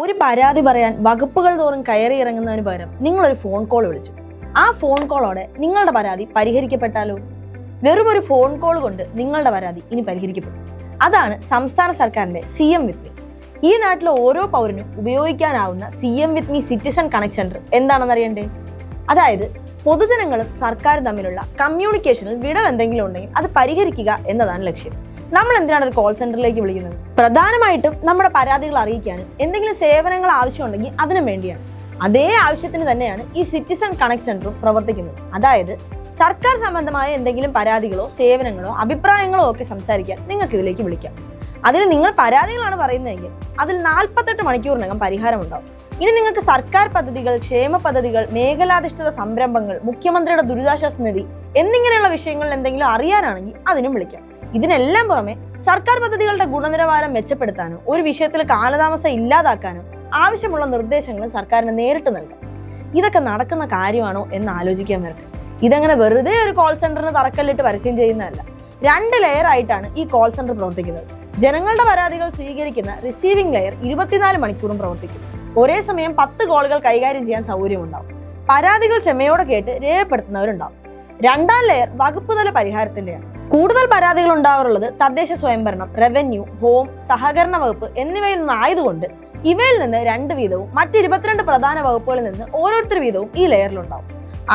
ഒരു പരാതി പറയാൻ വകുപ്പുകൾ തോറും കയറി ഇറങ്ങുന്നതിന് പകരം നിങ്ങളൊരു ഫോൺ കോൾ വിളിച്ചു. ആ ഫോൺ കോളോടെ നിങ്ങളുടെ പരാതി പരിഹരിക്കപ്പെട്ടാലോ? വെറും ഒരു ഫോൺ കോൾ കൊണ്ട് നിങ്ങളുടെ പരാതി ഇനി പരിഹരിക്കപ്പെടും. അതാണ് സംസ്ഥാന സർക്കാരിന്റെ സി എം വിത്ത് മീ ഈ നാട്ടിലെ ഓരോ പൗരനും ഉപയോഗിക്കാനാവുന്ന C M with me citizen connect centre എന്താണെന്ന് അറിയണ്ടേ? അതായത് പൊതുജനങ്ങളും സർക്കാരും തമ്മിലുള്ള കമ്മ്യൂണിക്കേഷനിൽ വിടവ് എന്തെങ്കിലും ഉണ്ടെങ്കിൽ അത് പരിഹരിക്കുക എന്നതാണ് ലക്ഷ്യം. നമ്മൾ എന്തിനാണ് ഒരു കോൾ സെന്ററിലേക്ക് വിളിക്കുന്നത്? പ്രധാനമായിട്ടും നമ്മുടെ പരാതികൾ അറിയിക്കാനും എന്തെങ്കിലും സേവനങ്ങൾ ആവശ്യമുണ്ടെങ്കിൽ അതിനും വേണ്ടിയാണ്. അതേ ആവശ്യത്തിന് തന്നെയാണ് ഈ സിറ്റിസൺ കണക്ട് സെന്ററും പ്രവർത്തിക്കുന്നത്. അതായത് സർക്കാർ സംബന്ധമായ എന്തെങ്കിലും പരാതികളോ സേവനങ്ങളോ അഭിപ്രായങ്ങളോ ഒക്കെ സംസാരിക്കാൻ നിങ്ങൾക്ക് ഇതിലേക്ക് വിളിക്കാം. അതിന് നിങ്ങൾ പരാതികളാണ് പറയുന്നതെങ്കിൽ അതിൽ നാൽപ്പത്തെട്ട് മണിക്കൂറിനകം പരിഹാരമുണ്ടാവും. ഇനി നിങ്ങൾക്ക് സർക്കാർ പദ്ധതികൾ ക്ഷേമ പദ്ധതികൾ മേഖലാധിഷ്ഠിത സംരംഭങ്ങൾ മുഖ്യമന്ത്രിയുടെ ദുരിതാശ്വാസ നിധി എന്നിങ്ങനെയുള്ള വിഷയങ്ങളിൽ എന്തെങ്കിലും അറിയാനാണെങ്കിൽ അതിനും വിളിക്കാം. ഇതിനെല്ലാം പുറമെ സർക്കാർ പദ്ധതികളുടെ ഗുണനിലവാരം മെച്ചപ്പെടുത്താനും ഒരു വിഷയത്തിൽ കാലതാമസം ഇല്ലാതാക്കാനും ആവശ്യമുള്ള നിർദ്ദേശങ്ങളും സർക്കാരിന് നേരിട്ട് നൽകാം. ഇതൊക്കെ നടക്കുന്ന കാര്യമാണോ എന്ന് ആലോചിക്കാൻ വരട്ടെ. ഇതങ്ങനെ വെറുതെ ഒരു കോൾ സെന്ററിന് തറക്കല്ലിട്ട് പരസ്യം ചെയ്യുന്നതല്ല. രണ്ട് ലെയർ ആയിട്ടാണ് ഈ കോൾ സെന്റർ പ്രവർത്തിക്കുന്നത്. ജനങ്ങളുടെ പരാതികൾ സ്വീകരിക്കുന്ന റിസീവിംഗ് ലെയർ ഇരുപത്തിനാല് മണിക്കൂറും പ്രവർത്തിക്കും. ഒരേ സമയം പത്ത് കോളുകൾ കൈകാര്യം ചെയ്യാൻ സൗകര്യമുണ്ടാവും. പരാതികൾ ക്ഷമയോടെ കേട്ട് രേഖപ്പെടുത്തുന്നവരുണ്ടാവും. രണ്ടാം ലെയർ വകുപ്പ് തല പരിഹാരത്തിന്റെയാണ്. കൂടുതൽ പരാതികൾ ഉണ്ടാവാറുള്ളത് തദ്ദേശ സ്വയംഭരണം റവന്യൂ ഹോം സഹകരണ വകുപ്പ് എന്നിവയിൽ നിന്നായതുകൊണ്ട് ഇവയിൽ നിന്ന് രണ്ട് വീതവും മറ്റ് ഇരുപത്തിരണ്ട് പ്രധാന വകുപ്പുകളിൽ നിന്ന് ഓരോരുത്തർ വീതവും ഈ ലെയറിലുണ്ടാവും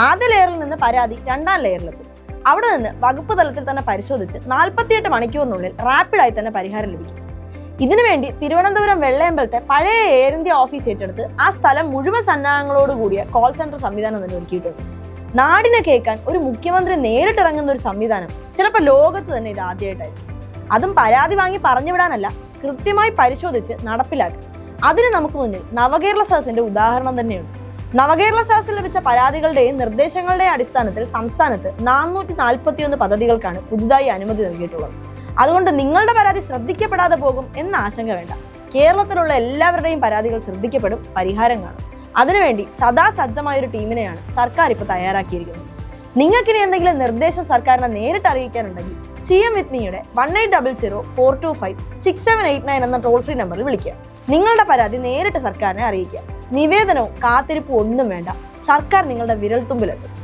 ആദ്യ ലെയറിൽ നിന്ന് പരാതി രണ്ടാം ലെയറിലെത്തും അവിടെ നിന്ന് വകുപ്പ് തലത്തിൽ തന്നെ പരിശോധിച്ച് നാൽപ്പത്തിയെട്ട് മണിക്കൂറിനുള്ളിൽ റാപ്പിഡായി തന്നെ പരിഹാരം ലഭിക്കും. ഇതിനുവേണ്ടി തിരുവനന്തപുരം വെള്ളയമ്പലത്തെ പഴയ എയർ ഇന്ത്യ ഓഫീസ് ഏറ്റെടുത്ത് ആ സ്ഥലം മുഴുവൻ സന്നാഹങ്ങളോട് കൂടിയ കോൾ സെന്റർ സംവിധാനം തന്നെ ഒരുക്കിയിട്ടുണ്ട്. നാടിനെ കേൾക്കാൻ ഒരു മുഖ്യമന്ത്രി നേരിട്ടിറങ്ങുന്ന ഒരു സംവിധാനം ചിലപ്പോൾ ലോകത്ത് തന്നെ ഇത് ആദ്യമായിട്ടായിരിക്കും അതും പരാതി വാങ്ങി പറഞ്ഞുവിടാനല്ല കൃത്യമായി പരിശോധിച്ച് നടപ്പിലാക്കും. അതിന് നമുക്ക് മുന്നിൽ നവകേരള സദസ്സിന്റെ ഉദാഹരണം തന്നെയുണ്ട്. നവകേരള സദസ്സിൽ ലഭിച്ച പരാതികളുടെയും നിർദ്ദേശങ്ങളുടെയും അടിസ്ഥാനത്തിൽ സംസ്ഥാനത്ത് നാനൂറ്റി നാൽപ്പത്തിയൊന്ന് പദ്ധതികൾക്കാണ് പുതുതായി അനുമതി നൽകിയിട്ടുള്ളത്. അതുകൊണ്ട് നിങ്ങളുടെ പരാതി ശ്രദ്ധിക്കപ്പെടാതെ പോകും എന്ന ആശങ്ക വേണ്ട. കേരളത്തിലുള്ള എല്ലാവരുടെയും പരാതികൾ ശ്രദ്ധിക്കപ്പെടും പരിഹാരം കാണും. അതിനുവേണ്ടി സദാ സജ്ജമായ ഒരു ടീമിനെയാണ് സർക്കാർ ഇപ്പോൾ തയ്യാറാക്കിയിരിക്കുന്നത്. നിങ്ങൾക്കിനി എന്തെങ്കിലും നിർദ്ദേശം സർക്കാരിനെ നേരിട്ട് അറിയിക്കാനുണ്ടെങ്കിൽ C M with മീയുടെ one eight double zero four two five six seven eight nine എന്ന ടോൾ ഫ്രീ നമ്പറിൽ വിളിക്കുക. നിങ്ങളുടെ പരാതി നേരിട്ട് സർക്കാരിനെ അറിയിക്കുക. നിവേദനവും കാത്തിരിപ്പും ഒന്നും വേണ്ട. സർക്കാർ നിങ്ങളുടെ വിരൽത്തുമ്പിലെത്തും.